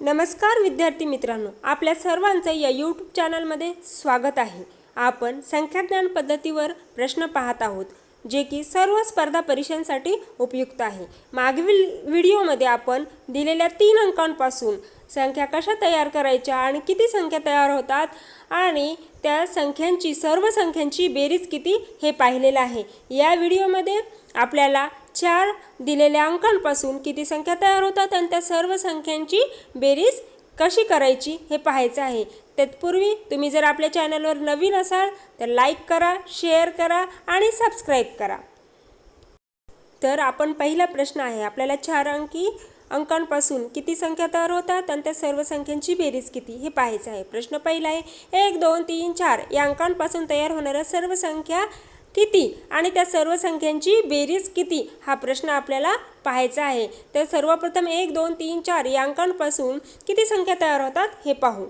नमस्कार विद्यार्थी मित्रांनो आपल्या सर्वांचं या यूट्यूब चॅनलमध्ये स्वागत आहे. आपण संख्याज्ञान पद्धतीवर प्रश्न पाहत आहोत जे की सर्व स्पर्धा परीक्षांसाठी उपयुक्त आहे. मागील व्हिडिओमध्ये आपण दिलेल्या तीन अंकांपासून संख्या कशा तयार करायच्या आणि किती संख्या तयार होतात आणि त्या संख्यांची सर्व संख्यांची बेरीज किती हे पाहिलेलं आहे. या व्हिडिओमध्ये आपल्याला चार दिलेल्या अंकांपासून किती संख्या तयार होतात आणि त्या सर्व संख्यांची बेरीज कशी करायची हे पाहायचं आहे. तत्पूर्वी तुम्ही जर आपल्या चॅनलवर नवीन असाल तर लाईक करा शेअर करा आणि सबस्क्राईब करा. तर आपण पहिला प्रश्न आहे आपल्याला चार अंकी अंकांपासून किती संख्या तयार होतात आणि त्या सर्व संख्यांची बेरीज किती हे पाहायचं आहे. प्रश्न पहिला आहे एक दोन तीन चार या अंकांपासून तयार होणाऱ्या सर्व संख्या किती आणि त्या सर्व संख्यांची बेरीज किती हा प्रश्न आपल्याला पाहायचा आहे. तर सर्वप्रथम एक दोन तीन चार यांकांपासून किती संख्या तयार होतात हे पाहू.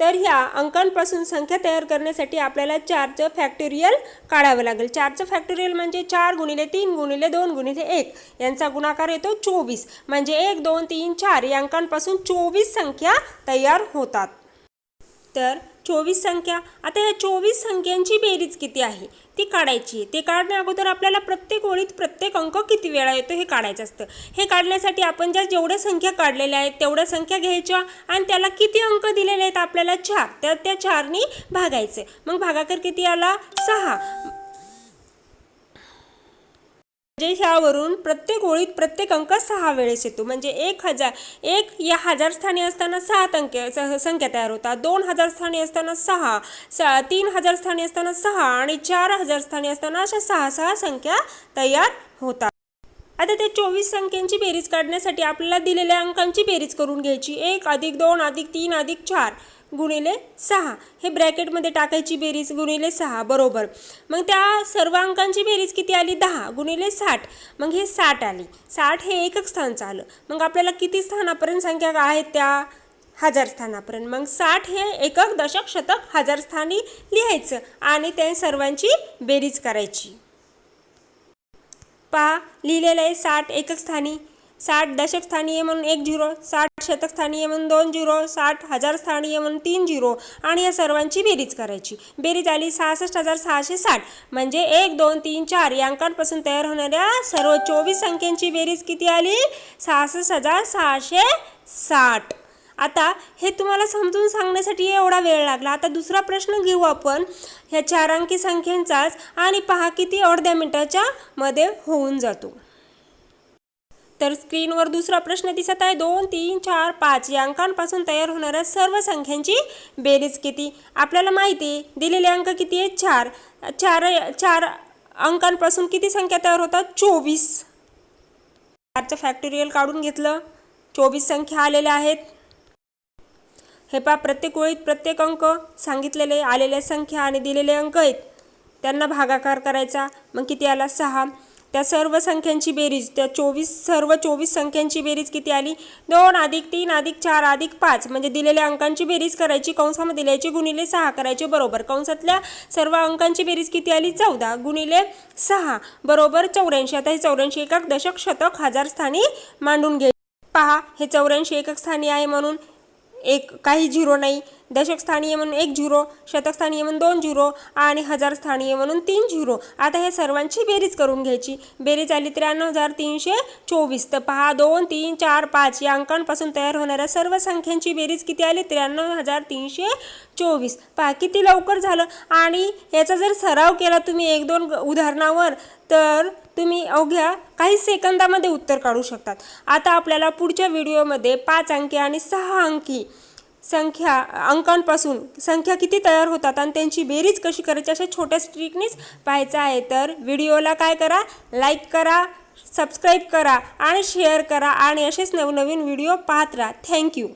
तर ह्या अंकांपासून संख्या तयार करण्यासाठी आपल्याला चारचं फॅक्टोरियल काढावं लागेल. चारचं फॅक्टोरियल म्हणजे चार गुणिले तीन गुणिले दोन गुणिले एक. यांचा गुणाकार येतो चोवीस. म्हणजे एक दोन तीन चार या अंकांपासून चोवीस संख्या तयार होतात. तर चोवीस संख्या. आता या चोवीस संख्यांची बेरीज किती आहे? ती काढायची आहे. ते काढण्या अगोदर आपल्याला प्रत्येक ओळीत प्रत्येक अंक किती वेळा येतो हे काढायचं असतं. हे काढण्यासाठी आपण ज्या जेवढ्या संख्या काढलेल्या आहेत तेवढ्या संख्या घ्यायच्या आणि त्याला किती अंक दिलेले आहेत आपल्याला चार. तर त्या चारनी भागायचे मग भागाकर किती आला? सहा. अंकावरून प्रत्येक ओळीत प्रत्येक अंक सहा वेळेस येतो. म्हणजे एक हजार एक या हजार स्थानी असताना सात अंक स- संख्या तयार होतात. दोन हजार स्थानी असताना सहा स तीन हजार स्थानी असताना सहा आणि चार हजार स्थानी असताना अशा सहा सहा संख्या तयार होतात. आता त्या चोवीस संख्यांची बेरीज काढण्यासाठी आपल्याला दिलेल्या अंकांची बेरीज करून घ्यायची. एक अधिक दोन अधिक तीन अधिक चार गुणिले सहा. हे ब्रॅकेटमध्ये टाकायची बेरीज गुणिले सहा बरोबर. मग त्या सर्व अंकांची बेरीज किती आली? दहा गुणिले साठ. मग हे साठ आली. साठ हे एकक स्थान आलं मग आपल्याला किती स्थानापर्यंत संख्या आहेत त्या? हजार स्थानापर्यंत. मग साठ हे एकक दशक शतक हजार स्थानी लिहायचं आणि त्या सर्वांची बेरीज करायची. पहा लिहिलेलं आहे साठ एकक स्थानी साठ दशक स्थानीय म्हणून एक झिरो साठ शतक स्थानीय म्हणून दोन झिरो साठ हजार स्थानीय म्हणून तीन झिरो आणि या सर्वांची बेरीज करायची. बेरीज आली सहासष्ट हजार सहाशे साठ. म्हणजे एक दोन तीन चार या अंकांपासून तयार होणाऱ्या सर्व चोवीस संख्यांची बेरीज किती आली? सहासष्ट हजार सहाशे साठ. आता हे तुम्हाला समजून सांगण्यासाठी एवढा वेळ लागला. आता दुसरा प्रश्न घेऊ आपण. ह्या चार अंकी संख्यांचाच आणि पहा किती अर्ध्या मिनिटाच्या मध्ये होऊन जातो. तर स्क्रीनवर दुसरा प्रश्न दिसत आहे. दोन तीन चार पाच या अंकांपासून तयार होणाऱ्या सर्व संख्यांची बेरीज किती? आपल्याला माहिती दिलेले अंक किती आहेत? चार. चार चार अंकांपासून किती संख्या तयार होतात? चोवीस. चारचं फॅक्टोरियल काढून घेतलं. चोवीस संख्या आलेल्या आहेत. हे पा प्रत्येक ओळीत प्रत्येक अंक सांगितलेले आलेल्या संख्या आणि दिलेले अंक आहेत. त्यांना भागाकार करायचा मग किती आला? सहा. त्या सर्व संख्यांची बेरीज त्या चोवीस सर्व चोवीस संख्यांची बेरीज किती आली? दोन अधिक तीन अधिक चार अधिक पाच. म्हणजे दिलेल्या अंकांची बेरीज करायची कंसामध्ये लिहायची गुणिले सहा करायचे बरोबर. कंसातल्या सर्व अंकांची बेरीज किती आली? चौदा. गुणिले सहा बरोबर चौऱ्याऐंशी. आता हे चौऱ्याऐंशी एकक दशक शतक हजार स्थानी मांडून घे. पहा हे चौऱ्याऐंशी एकक स्थानी आहे म्हणून. एक काही झिरो नाही. दशक स्थानीय म्हणून एक झिरो शतक स्थानीय म्हणून दोन झिरो आणि हजार स्थानीय म्हणून तीन झिरो. आता हे सर्वांची बेरीज करून घ्यायची. बेरीज आली त्र्याण्णव हजार तीनशे चोवीस. तर पहा दोन तीन चार पाच या अंकांपासून तयार होणाऱ्या सर्व संख्यांची बेरीज किती आली? त्र्याण्णव हजार तीनशे चोवीस. पहा किती लवकर झालं? आणि याचा जर सराव केला तुम्ही एक दोन उदाहरणावर तर तुम्ही अवघ्या काही सेकंदामध्ये उत्तर काढू शकतात. आता आपल्याला पुढच्या व्हिडिओमध्ये पाच अंकी आणि सहा अंकी संख्या अंकांपासून संख्या किती तयार होतात आणि त्यांची बेरीज कशी करायची अशा छोट्या स्ट्रिकनीच पाहायचं आहे. तर व्हिडिओला काय करा लाईक करा सबस्क्राईब करा आणि शेअर करा आणि असेच नवनवीन व्हिडिओ पाहत राहा. थँक्यू